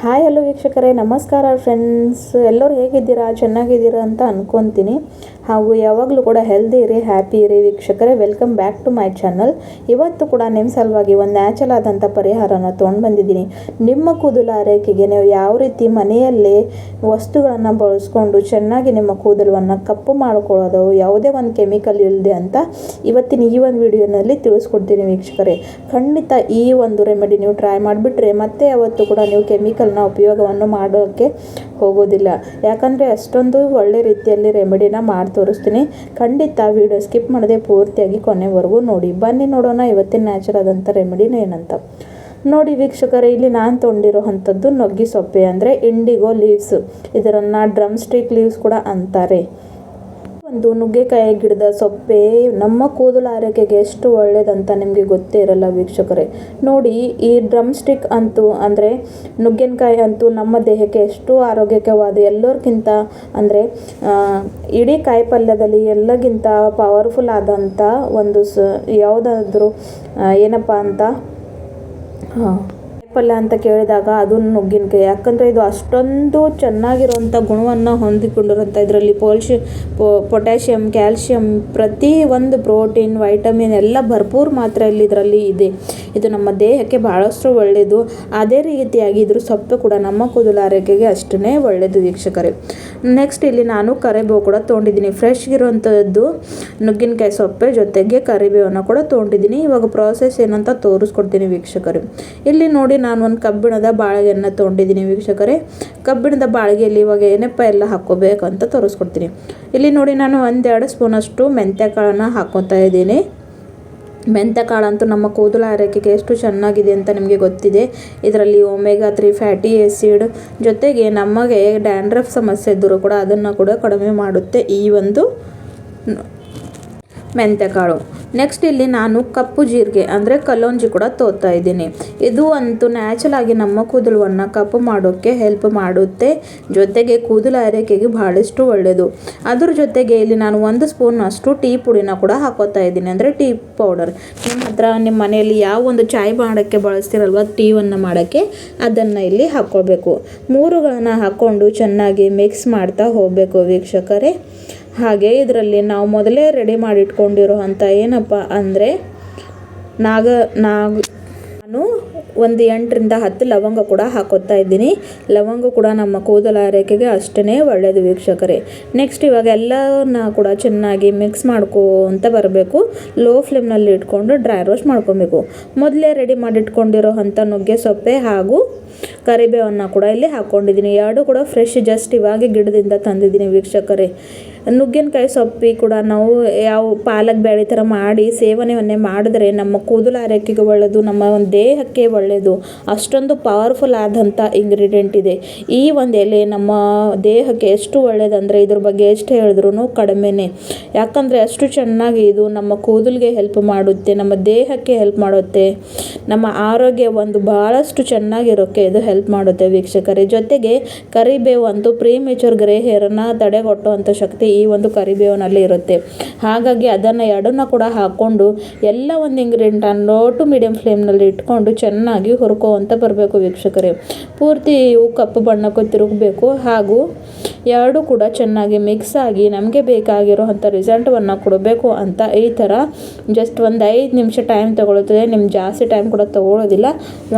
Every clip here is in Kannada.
ಹಾಯ್ ಹಲೋ ವೀಕ್ಷಕರೇ. ನಮಸ್ಕಾರ ಫ್ರೆಂಡ್ಸ್ ಎಲ್ಲರೂ ಹೇಗಿದ್ದೀರಾ? ಚೆನ್ನಾಗಿದ್ದೀರಾ ಅಂತ ಅಂದ್ಕೊತೀನಿ ಹಾಗೂ ಯಾವಾಗಲೂ ಕೂಡ ಹೆಲ್ದಿ ಇರಿ ಹ್ಯಾಪಿ ಇರಿ ವೀಕ್ಷಕರೇ. Welcome back to my channel ಇವತ್ತು ಕೂಡ ನಿಮ್ಮ ಸಲುವಾಗಿ ಒಂದು ನ್ಯಾಚುರಲ್ ಆದಂಥ ಪರಿಹಾರನ ತೊಗೊಂಡು ಬಂದಿದ್ದೀನಿ. ನಿಮ್ಮ ಕೂದಲ ಆರೈಕೆಗೆ ನೀವು ಯಾವ ರೀತಿ ಮನೆಯಲ್ಲೇ ವಸ್ತುಗಳನ್ನು ಬಳಸ್ಕೊಂಡು ಚೆನ್ನಾಗಿ ನಿಮ್ಮ ಕೂದಲವನ್ನು ಕಪ್ಪು ಮಾಡ್ಕೊಳ್ಳೋದು, ಯಾವುದೇ ಒಂದು ಕೆಮಿಕಲ್ ಇಲ್ಲದೆ ಅಂತ ಇವತ್ತಿನ ಈ ಒಂದು ವಿಡಿಯೋನಲ್ಲಿ ತಿಳಿಸ್ಕೊಡ್ತೀನಿ ವೀಕ್ಷಕರೇ. ಖಂಡಿತ ಈ ಒಂದು ರೆಮಿಡಿ ನೀವು ಟ್ರೈ ಮಾಡಿಬಿಟ್ರೆ ಮತ್ತೆ ಯಾವತ್ತೂ ಕೂಡ ನೀವು ಕೆಮಿಕಲ್ನ ಉಪಯೋಗವನ್ನು ಮಾಡೋಕ್ಕೆ ಹೋಗೋದಿಲ್ಲ. ಯಾಕಂದರೆ ಅಷ್ಟೊಂದು ಒಳ್ಳೆ ರೀತಿಯಲ್ಲಿ ರೆಮಿಡಿನ ಮಾಡಿ ತೋರಿಸ್ತೀನಿ. ಖಂಡಿತ ವಿಡಿಯೋ ಸ್ಕಿಪ್ ಮಾಡದೆ ಪೂರ್ತಿಯಾಗಿ ಕೊನೆವರೆಗೂ ನೋಡಿ. ಬನ್ನಿ ನೋಡೋಣ ಇವತ್ತಿನ ನ್ಯಾಚುರಲ್ ಆದಂಥ ರೆಮಿಡಿನ ಏನಂತ. ನೋಡಿ ವೀಕ್ಷಕರೇ, ಇಲ್ಲಿ ನಾನು ತೊಗೊಂಡಿರೋ ನುಗ್ಗಿ ಸೊಪ್ಪೆ ಅಂದರೆ ಇಂಡಿಗೋ ಲೀವ್ಸ್. ಇದರನ್ನು ಡ್ರಮ್ ಸ್ಟಿಕ್ ಲೀವ್ಸ್ ಕೂಡ ಅಂತಾರೆ. ಒಂದು ನುಗ್ಗೆಕಾಯಿ ಗಿಡದ ಸೊಪ್ಪೆ ನಮ್ಮ ಕೂದಲು ಆರೋಗ್ಯಕ್ಕೆ ಎಷ್ಟು ಒಳ್ಳೆಯದಂತ ನಿಮಗೆ ಗೊತ್ತೇ ಇರಲ್ಲ ವೀಕ್ಷಕರೇ. ನೋಡಿ, ಈ ಡ್ರಮ್ ಸ್ಟಿಕ್ ಅಂತೂ, ಅಂದರೆ ನುಗ್ಗೆನಕಾಯಿ ಅಂತೂ ನಮ್ಮ ದೇಹಕ್ಕೆ ಎಷ್ಟು ಆರೋಗ್ಯಕವಾದ ಎಲ್ಲರಿಗಿಂತ ಅಂದರೆ ಇಡೀ ಕಾಯಿ ಪಲ್ಯದಲ್ಲಿ ಎಲ್ಲಗಿಂತ ಪವರ್ಫುಲ್ ಆದಂಥ ಒಂದು ಸ, ಯಾವುದಾದ್ರೂ ಏನಪ್ಪ ಅಂತ, ಹಾಂ. ಪಲ್ಯ ಅಂತ ಕೇಳಿದಾಗ ಅದು ನುಗ್ಗಿನಕಾಯಿ ಯಾಕಂದರೆ ಇದು ಅಷ್ಟೊಂದು ಚೆನ್ನಾಗಿರುವಂಥ ಗುಣವನ್ನು ಹೊಂದಿಕೊಂಡಿರುವಂಥ ಇದರಲ್ಲಿ ಪೋಲ್ಶಿ ಪೊಟ್ಯಾಷಿಯಮ್ ಕ್ಯಾಲ್ಶಿಯಂ ಪ್ರತಿ ಒಂದು ಪ್ರೋಟೀನ್, ವೈಟಮಿನ್ ಎಲ್ಲ ಭರ್ಪೂರ ಮಾತ್ರೆಯಲ್ಲಿ ಇದರಲ್ಲಿ ಇದೆ. ಇದು ನಮ್ಮ ದೇಹಕ್ಕೆ ಭಾಳಷ್ಟು ಒಳ್ಳೆಯದು ಅದೇ ರೀತಿಯಾಗಿ ಇದ್ರ ಸೊಪ್ಪು ಕೂಡ ನಮ್ಮ ಕೂದಲು ಆರೋಗ್ಯಕ್ಕೆ ಅಷ್ಟೇ ಒಳ್ಳೆಯದು ವೀಕ್ಷಕರೇ. ನೆಕ್ಸ್ಟ್ ಇಲ್ಲಿ ನಾನು ಕರಿಬೇವು ಕೂಡ ತೊಗೊಂಡಿದ್ದೀನಿ. ಫ್ರೆಶ್ ಇರುವಂಥದ್ದು ನುಗ್ಗಿನಕಾಯಿ ಸೊಪ್ಪೆ ಜೊತೆಗೆ ಕರಿಬೇವನ್ನು ಕೂಡ ತೊಗೊಂಡಿದ್ದೀನಿ. ಇವಾಗ ಪ್ರಾಸೆಸ್ ಏನಂತ ತೋರಿಸ್ಕೊಡ್ತೀನಿ ವೀಕ್ಷಕರು. ಇಲ್ಲಿ ನೋಡಿ ನಾನು ಒಂದು ಕಬ್ಬಿಣದ ಬಾಳಿಗೆಯನ್ನು ತೊಗೊಂಡಿದ್ದೀನಿ ವೀಕ್ಷಕರೇ. ಕಬ್ಬಿಣದ ಬಾಳಿಗೆಯಲ್ಲಿ ಇವಾಗ ಏನಪ್ಪ ಎಲ್ಲ ಹಾಕ್ಕೋಬೇಕು ಅಂತ ತೋರಿಸ್ಕೊಡ್ತೀನಿ. ಇಲ್ಲಿ ನೋಡಿ ನಾನು ಒಂದೆರಡು ಸ್ಪೂನಷ್ಟು ಮೆಂತ್ಯ ಕಾಳನ್ನು ಹಾಕ್ಕೊತಾ ಇದ್ದೀನಿ. ಮೆಂತ್ಯ ಕಾಳಂತೂ ನಮ್ಮ ಕೂದಲ ಆರೈಕೆಗೆ ಎಷ್ಟು ಚೆನ್ನಾಗಿದೆ ಅಂತ ನಿಮಗೆ ಗೊತ್ತಿದೆ. ಇದರಲ್ಲಿ ಒಮೆಗಾ ತ್ರೀ ಫ್ಯಾಟಿ ಆ್ಯಸಿಡ್ ಜೊತೆಗೆ ನಮಗೆ ಡ್ಯಾಂಡ್ರಫ್ ಸಮಸ್ಯೆ ಇದ್ದರೂ ಕೂಡ ಅದನ್ನು ಕೂಡ ಕಡಿಮೆ ಮಾಡುತ್ತೆ ಈ ಒಂದು ಮೆಂತ್ಯಕಾಳು ನೆಕ್ಸ್ಟ್ ಇಲ್ಲಿ ನಾನು ಕಪ್ಪು ಜೀರಿಗೆ ಅಂದರೆ ಕಲ್ಲೊಂಜಿ ಕೂಡ ತೋತಾ ಇದ್ದೀನಿ. ಇದು ಅಂತೂ ನ್ಯಾಚುರಲ್ ಆಗಿ ನಮ್ಮ ಕೂದಲನ್ನು ಕಪ್ಪು ಮಾಡೋಕ್ಕೆ ಹೆಲ್ಪ್ ಮಾಡುತ್ತೆ. ಜೊತೆಗೆ ಕೂದಲು ಆರೈಕೆಗೆ ಭಾಳಷ್ಟು ಒಳ್ಳೆಯದು ಅದ್ರ ಜೊತೆಗೆ ಇಲ್ಲಿ ನಾನು ಒಂದು ಸ್ಪೂನ್ ಅಷ್ಟು ಟೀ ಪುಡಿನ ಕೂಡ ಹಾಕೋತಾ ಇದ್ದೀನಿ. ಅಂದರೆ ಟೀ ಪೌಡರ್ ನಿಮ್ಮ ಹತ್ರ ನಿಮ್ಮ ಮನೆಯಲ್ಲಿ ಯಾವ ಒಂದು ಚಾಯ್ ಮಾಡೋಕ್ಕೆ ಬಳಸ್ತೀರಲ್ವ ಟೀವನ್ನು ಮಾಡೋಕ್ಕೆ, ಅದನ್ನು ಇಲ್ಲಿ ಹಾಕ್ಕೊಳ್ಬೇಕು ಮೂರುಗಳನ್ನು ಹಾಕ್ಕೊಂಡು ಚೆನ್ನಾಗಿ ಮಿಕ್ಸ್ ಮಾಡ್ತಾ ಹೋಗಬೇಕು ವೀಕ್ಷಕರೇ. ಹಾಗೆ ಇದರಲ್ಲಿ ನಾವು ಮೊದಲೇ ರೆಡಿ ಮಾಡಿಟ್ಕೊಂಡಿರೋ ಅಂಥ ಏನಪ್ಪ ಅಂದರೆ ನಾಗ ನಾಗ, ನಾನು ಒಂದು ಎಂಟರಿಂದ ಹತ್ತು ಲವಂಗ ಕೂಡ ಹಾಕೋತಾ ಇದ್ದೀನಿ. ಲವಂಗ ಕೂಡ ನಮ್ಮ ಕೂದಲ ಆರೈಕೆಗೆ ಅಷ್ಟೇ ಒಳ್ಳೆಯದು ವೀಕ್ಷಕರೇ. ನೆಕ್ಸ್ಟ್ ಇವಾಗ ಎಲ್ಲನ ಕೂಡ ಚೆನ್ನಾಗಿ ಮಿಕ್ಸ್ ಮಾಡ್ಕೊತ ಬರಬೇಕು. ಲೋ ಫ್ಲೇಮ್ನಲ್ಲಿ ಇಟ್ಕೊಂಡು ಡ್ರೈ ರೋಸ್ಟ್ ಮಾಡ್ಕೊಬೇಕು. ಮೊದಲೇ ರೆಡಿ ಮಾಡಿಟ್ಕೊಂಡಿರೋ ಅಂಥ ನುಗ್ಗೆ, ಸೊಪ್ಪೆ ಹಾಗೂ ಕರಿಬೇವನ್ನು ಕೂಡ ಇಲ್ಲಿ ಹಾಕ್ಕೊಂಡಿದ್ದೀನಿ ಎರಡು ಕೂಡ ಫ್ರೆಶ್ ಜಸ್ಟ್ ಇವಾಗ ಗಿಡದಿಂದ ತಂದಿದ್ದೀನಿ ವೀಕ್ಷಕರೇ. ನುಗ್ಗಿನಕಾಯಿ ಸೊಪ್ಪಿ ಕೂಡ ನಾವು ಯಾವ ಪಾಲಕ್ ಬೇಳೆ ಥರ ಮಾಡಿ ಸೇವನೆಯನ್ನೇ ಮಾಡಿದ್ರೆ ನಮ್ಮ ಕೂದಲು ಆರೋಗ್ಯಕ್ಕೆ ಒಳ್ಳೆಯದು ನಮ್ಮ ಒಂದು ದೇಹಕ್ಕೆ ಒಳ್ಳೆಯದು ಅಷ್ಟೊಂದು ಪವರ್ಫುಲ್ ಆದಂಥ ಇಂಗ್ರೀಡಿಯೆಂಟ್ ಇದೆ. ಈ ಒಂದು ಎಲೆ ನಮ್ಮ ದೇಹಕ್ಕೆ ಎಷ್ಟು ಒಳ್ಳೆಯದಂದರೆ ಇದ್ರ ಬಗ್ಗೆ ಎಷ್ಟು ಹೇಳಿದ್ರೂ ಕಡಿಮೆನೇ. ಯಾಕಂದರೆ ಅಷ್ಟು ಚೆನ್ನಾಗಿ ಇದು ನಮ್ಮ ಕೂದಲಿಗೆ ಹೆಲ್ಪ್ ಮಾಡುತ್ತೆ, ನಮ್ಮ ದೇಹಕ್ಕೆ ಹೆಲ್ಪ್ ಮಾಡುತ್ತೆ, ನಮ್ಮ ಆರೋಗ್ಯ ಒಂದು ಭಾಳಷ್ಟು ಚೆನ್ನಾಗಿರೋಕ್ಕೆ ಇದು ಹೆಲ್ಪ್ ಮಾಡುತ್ತೆ ವೀಕ್ಷಕರೇ. ಜೊತೆಗೆ ಕರಿಬೇವು ಅಂತೂ ಪ್ರೀಮೇಚರ್ ಗ್ರೇ ಹೇರನ್ನು ತಡೆಗಟ್ಟುವಂಥ ಶಕ್ತಿ ಈ ಒಂದು ಕರಿಬೇವಿನಲ್ಲಿ ಇರುತ್ತೆ. ಹಾಗಾಗಿ ಅದನ್ನು ಎರಡನ್ನ ಕೂಡ ಹಾಕ್ಕೊಂಡು ಎಲ್ಲ ಒಂದು ಇಂಗ್ರೀಡಿಯೆಂಟನ್ನು ಟು ಮೀಡಿಯಮ್ ಫ್ಲೇಮ್ನಲ್ಲಿ ಇಟ್ಕೊಂಡು ಚೆನ್ನಾಗಿ ಹುರ್ಕೋವಂತ ಬರಬೇಕು ವೀಕ್ಷಕರೇ. ಪೂರ್ತಿ ಇವು ಕಪ್ಪು ಬಣ್ಣಕ್ಕೂ ತಿರುಗಬೇಕು. ಹಾಗೂ ಎರಡು ಕೂಡ ಚೆನ್ನಾಗಿ ಮಿಕ್ಸ್ ಆಗಿ ನಮಗೆ ಬೇಕಾಗಿರೋ ಅಂಥ ರಿಸಲ್ಟನ್ನು ಕೊಡಬೇಕು ಅಂತ ಈ ಥರ ಜಸ್ಟ್ ಒಂದು ಐದು ನಿಮಿಷ ಟೈಮ್ ತೊಗೊಳುತ್ತದೆ. ನಿಮ್ಮ ಜಾಸ್ತಿ ಟೈಮ್ ಕೂಡ ತೊಗೊಳ್ಳೋದಿಲ್ಲ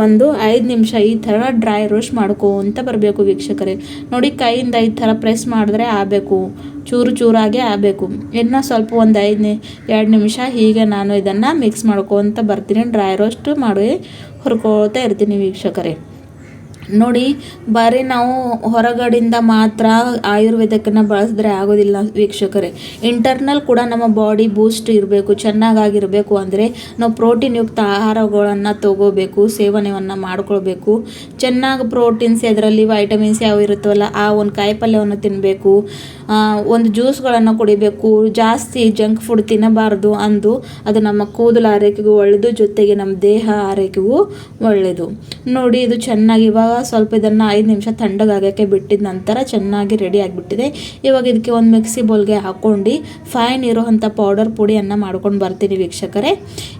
ಒಂದು ಐದು ನಿಮಿಷ ಈ ಥರ ಡ್ರೈ ರೋಸ್ಟ್ ಮಾಡ್ಕೋ ಅಂತ ಬರಬೇಕು ವೀಕ್ಷಕರೇ. ನೋಡಿ ಕೈಯಿಂದ ಈ ಥರ ಪ್ರೆಸ್ ಮಾಡಿದ್ರೆ ಆಗಬೇಕು. ಚೂರು ಚೂರಾಗೆ ಆಗಬೇಕು. ಇನ್ನು ಸ್ವಲ್ಪ ಒಂದು ಐದು ಎರಡು ನಿಮಿಷ ಹೀಗೆ ನಾನು ಇದನ್ನು ಮಿಕ್ಸ್ ಮಾಡ್ಕೊತ ಬರ್ತೀನಿ. ಡ್ರೈ ರೋಸ್ಟ್ ಮಾಡಿ ಹುರ್ಕೊಳ್ತಾ ಇರ್ತೀನಿ ವೀಕ್ಷಕರೇ. ನೋಡಿ, ಬರೀ ನಾವು ಹೊರಗಡೆಯಿಂದ ಮಾತ್ರ ಆಯುರ್ವೇದಕ್ಕನ್ನು ಬಳಸಿದ್ರೆ ಆಗೋದಿಲ್ಲ ವೀಕ್ಷಕರೇ. ಇಂಟರ್ನಲ್ ಕೂಡ ನಮ್ಮ ಬಾಡಿ ಬೂಸ್ಟ್ ಇರಬೇಕು, ಚೆನ್ನಾಗಾಗಿರಬೇಕು ಅಂದರೆ ನಾವು ಪ್ರೋಟೀನ್ ಯುಕ್ತ ಆಹಾರಗಳನ್ನು ತಗೋಬೇಕು, ಸೇವನೆಯನ್ನು ಮಾಡ್ಕೊಳ್ಬೇಕು. ಚೆನ್ನಾಗಿ ಪ್ರೋಟೀನ್ಸ್ ಅದರಲ್ಲಿ ವೈಟಮಿನ್ಸ್ ಯಾವ ಇರುತ್ತವಲ್ಲ, ಆ ಒಂದು ಕಾಯಿಪಲ್ಯವನ್ನು ತಿನ್ನಬೇಕು ಒಂದು ಜ್ಯೂಸ್ಗಳನ್ನು ಕುಡಿಬೇಕು. ಜಾಸ್ತಿ ಜಂಕ್ ಫುಡ್ ತಿನ್ನಬಾರ್ದು ಅಂದು ಅದು ನಮ್ಮ ಕೂದಲು ಆರೈಕೆಗೂ ಒಳ್ಳೆಯದು ಜೊತೆಗೆ ನಮ್ಮ ದೇಹ ಆರೈಕೆಗೂ ಒಳ್ಳೆಯದು ನೋಡಿ, ಇದು ಚೆನ್ನಾಗಿ ಇವಾಗ ಸ್ವಲ್ಪ ಇದನ್ನು ಐದು ನಿಮಿಷ ತಣ್ಣಗಾಗೋಕ್ಕೆ ಬಿಟ್ಟಿದ ನಂತರ ಚೆನ್ನಾಗಿ ರೆಡಿ ಆಗಿಬಿಟ್ಟಿದೆ. ಇವಾಗ ಇದಕ್ಕೆ ಒಂದು ಮಿಕ್ಸಿ ಬೌಲ್ಗೆ ಹಾಕ್ಕೊಂಡು ಫೈನ್ ಇರೋವಂಥ ಪೌಡರ್ ಪುಡಿಯನ್ನು ಮಾಡ್ಕೊಂಡು ಬರ್ತೀನಿ ವೀಕ್ಷಕರೇ.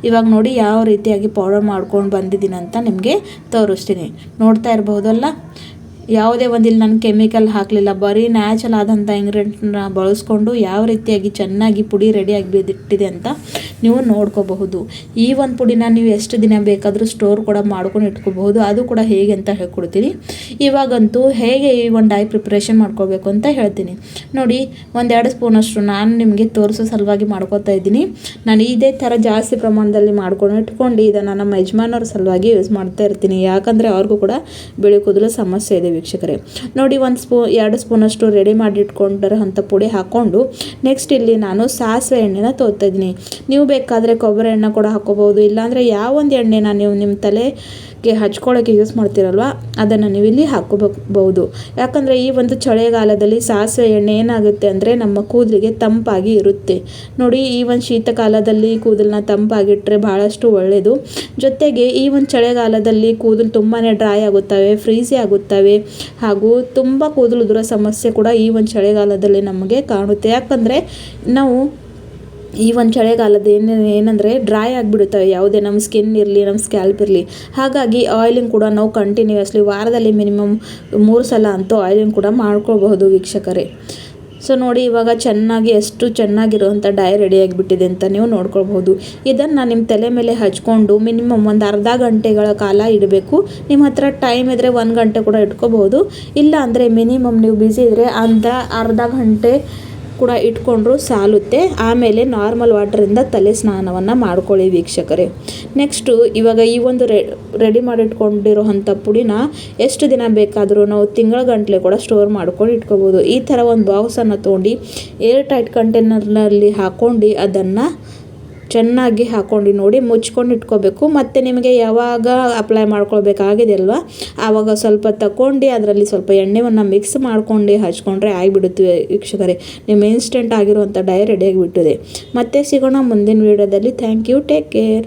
ಇವಾಗ ನೋಡಿ ಯಾವ ರೀತಿಯಾಗಿ ಪೌಡರ್ ಮಾಡ್ಕೊಂಡು ಬಂದಿದ್ದೀನಿ ಅಂತ ನಿಮಗೆ ತೋರಿಸ್ತೀನಿ. ನೋಡ್ತಾ ಇರಬಹುದಲ್ಲ? ಯಾವುದೇ ಒಂದು ಇಲ್ಲಿ ನಾನು ಕೆಮಿಕಲ್ ಹಾಕಲಿಲ್ಲ, ಬರೀ ನ್ಯಾಚುರಲ್ ಆದಂಥ ಇಂಗ್ರೀಡಿಯೆಂಟ್ನ ಬಳಸ್ಕೊಂಡು ಯಾವ ರೀತಿಯಾಗಿ ಚೆನ್ನಾಗಿ ಪುಡಿ ರೆಡಿಯಾಗಿ ಬಿದ್ದಿಟ್ಟಿದೆ ಅಂತ ನೀವು ನೋಡ್ಕೋಬಹುದು. ಈ ಒಂದು ಪುಡಿನ ನೀವು ಎಷ್ಟು ದಿನ ಬೇಕಾದರೂ ಸ್ಟೋರ್ ಕೂಡ ಮಾಡ್ಕೊಂಡು ಇಟ್ಕೋಬಹುದು. ಅದು ಕೂಡ ಹೇಗೆ ಅಂತ ಹೇಳ್ಕೊಡ್ತೀನಿ. ಇವಾಗಂತೂ ಹೇಗೆ ಈ ಒಂದು ಡೈ ಪ್ರಿಪ್ರೇಷನ್ ಮಾಡ್ಕೋಬೇಕು ಅಂತ ಹೇಳ್ತೀನಿ. ನೋಡಿ, ಒಂದೆರಡು ಸ್ಪೂನಷ್ಟು ನಾನು ನಿಮಗೆ ತೋರಿಸೋ ಸಲುವಾಗಿ ಮಾಡ್ಕೋತಾ ಇದ್ದೀನಿ. ನಾನು ಇದೇ ಥರ ಜಾಸ್ತಿ ಪ್ರಮಾಣದಲ್ಲಿ ಮಾಡ್ಕೊಂಡು ಇಟ್ಕೊಂಡು ಇದನ್ನು ನಮ್ಮ ಯಜಮಾನವ್ರ ಸಲುವಾಗಿ ಯೂಸ್ ಮಾಡ್ತಾ ಇರ್ತೀನಿ. ಯಾಕಂದರೆ ಅವ್ರಿಗೂ ಕೂಡ ಬೆಳೆ ಕೂದಲು ಸಮಸ್ಯೆ ಇದೆ. ವೀಕ್ಷಕರೇ. ನೋಡಿ, ಒಂದು ಸ್ಪೂ, ಎರಡು ಸ್ಪೂನಷ್ಟು ರೆಡಿ ಮಾಡಿ ಇಟ್ಕೊಂಡಿರೋ ಅಂಥ ಪುಡಿ ಹಾಕ್ಕೊಂಡು ನೆಕ್ಸ್ಟ್ ಇಲ್ಲಿ ನಾನು ಸಾಸಿವೆ ಎಣ್ಣೆನ ತೋರ್ತಾ ನೀವು ಬೇಕಾದರೆ ಕೊಬ್ಬರಿ ಎಣ್ಣೆ ಕೂಡ ಹಾಕೋಬಹುದು ಇಲ್ಲಾಂದರೆ ಯಾವ ಒಂದು ಎಣ್ಣೆನ ನೀವು ನಿಮ್ಮ ತಲೆಗೆ ಹಚ್ಕೊಳ್ಳೋಕೆ ಯೂಸ್ ಮಾಡ್ತೀರಲ್ವ? ಅದನ್ನು ನೀವು ಇಲ್ಲಿ ಹಾಕೋಬಹುದು ಯಾಕಂದರೆ ಈ ಒಂದು ಚಳಿಗಾಲದಲ್ಲಿ ಸಾಸಿವೆ ಎಣ್ಣೆ ಏನಾಗುತ್ತೆ ಅಂದರೆ ನಮ್ಮ ಕೂದಲಿಗೆ ತಂಪಾಗಿ ಇರುತ್ತೆ. ನೋಡಿ, ಈ ಒಂದು ಶೀತಕಾಲದಲ್ಲಿ ಕೂದಲನ್ನ ತಂಪಾಗಿಟ್ಟರೆ ಭಾಳಷ್ಟು ಒಳ್ಳೆಯದು ಜೊತೆಗೆ ಈ ಒಂದು ಚಳಿಗಾಲದಲ್ಲಿ ಕೂದಲು ತುಂಬಾ ಡ್ರೈ ಆಗುತ್ತವೆ ಫ್ರೀಸಿ ಆಗುತ್ತವೆ, ಹಾಗೂ ತುಂಬ ಕೂದಲು ಉದುರೋ ಸಮಸ್ಯೆ ಕೂಡ ಈ ಒಂದು ಚಳಿಗಾಲದಲ್ಲಿ ನಮಗೆ ಕಾಣುತ್ತೆ. ಯಾಕಂದರೆ ನಾವು ಈ ಒಂದು ಚಳಿಗಾಲದ ಏನು, ಏನಂದರೆ ಡ್ರೈ ಆಗಿಬಿಡುತ್ತವೆ ಯಾವುದೇ ನಮ್ಮ ಸ್ಕಿನ್ ಇರಲಿ ನಮ್ಮ ಸ್ಕ್ಯಾಲ್ಪ್ ಇರಲಿ. ಹಾಗಾಗಿ ಆಯಿಲಿಂಗ್ ಕೂಡ ನಾವು ಕಂಟಿನ್ಯೂಯಸ್ಲಿ ವಾರದಲ್ಲಿ ಮಿನಿಮಮ್ ಮೂರು ಸಲ ಅಂತೂ ಆಯಿಲಿಂಗ್ ಕೂಡ ಮಾಡ್ಕೋಬಹುದು ವೀಕ್ಷಕರೇ. ಸೊ ನೋಡಿ, ಇವಾಗ ಚೆನ್ನಾಗಿ, ಎಷ್ಟು ಚೆನ್ನಾಗಿರುವಂಥ ಡೈ ರೆಡಿ ಆಗಿಬಿಟ್ಟಿದೆ ಅಂತ ನೀವು ನೋಡ್ಕೊಳ್ಬಹುದು. ಇದನ್ನು ನಿಮ್ಮ ತಲೆ ಮೇಲೆ ಹಚ್ಕೊಂಡು ಮಿನಿಮಮ್ ಒಂದು ಅರ್ಧ ಗಂಟೆಗಳ ಕಾಲ ಇಡಬೇಕು. ನಿಮ್ಮ ಹತ್ರ ಟೈಮ್ ಇದ್ದರೆ ಒಂದು ಗಂಟೆ ಕೂಡ ಇಟ್ಕೋಬಹುದು. ಇಲ್ಲ ಅಂದರೆ ಮಿನಿಮಮ್ ನೀವು ಬ್ಯುಸಿ ಇದ್ದರೆ ಅಂತ ಅರ್ಧ ಗಂಟೆ ಕೂಡ ಇಟ್ಕೊಂಡ್ರು ಸಾಲುತ್ತೆ. ಆಮೇಲೆ ನಾರ್ಮಲ್ ವಾಟರಿಂದ ತಲೆ ಸ್ನಾನವನ್ನು ಮಾಡ್ಕೊಳ್ಳಿ ವೀಕ್ಷಕರೇ. ನೆಕ್ಸ್ಟು ಇವಾಗ ಈ ಒಂದು ರೆಡಿ ಮಾಡಿಟ್ಕೊಂಡಿರೋ ಅಂಥ ಪುಡಿನ ಎಷ್ಟು ದಿನ ಬೇಕಾದರೂ ನಾವು ತಿಂಗಳ ಗಂಟಲೆ ಕೂಡ ಸ್ಟೋರ್ ಮಾಡ್ಕೊಂಡು ಇಟ್ಕೋಬೋದು. ಈ ಥರ ಒಂದು ಬಾಕ್ಸನ್ನು ತೊಗೊಂಡು ಏರ್ ಟೈಟ್ ಕಂಟೈನರ್ನಲ್ಲಿ ಹಾಕ್ಕೊಂಡು ಅದನ್ನು ಚೆನ್ನಾಗಿ ಹಾಕ್ಕೊಂಡು ನೋಡಿ ಮುಚ್ಕೊಂಡು ಇಟ್ಕೋಬೇಕು. ಮತ್ತು ನಿಮಗೆ ಯಾವಾಗ ಅಪ್ಲೈ ಮಾಡ್ಕೊಳ್ಬೇಕಾಗಿದೆ ಅಲ್ವಾ? ಆವಾಗ ಸ್ವಲ್ಪ ತಗೊಂಡು ಅದರಲ್ಲಿ ಸ್ವಲ್ಪ ಎಣ್ಣೆವನ್ನು ಮಿಕ್ಸ್ ಮಾಡ್ಕೊಂಡು ಹಚ್ಕೊಂಡ್ರೆ ಆಗಿಬಿಡುತ್ತೆ ವೀಕ್ಷಕರೇ. ನಿಮ್ಮ ಇನ್ಸ್ಟೆಂಟ್ ಆಗಿರುವಂಥ ಡೈ ರೆಡಿಯಾಗಿ ಬಿಟ್ಟಿದೆ. ಮತ್ತೆ ಸಿಗೋಣ ಮುಂದಿನ ವೀಡಿಯೋದಲ್ಲಿ ಥ್ಯಾಂಕ್ ಯು ಟೇಕ್ ಕೇರ್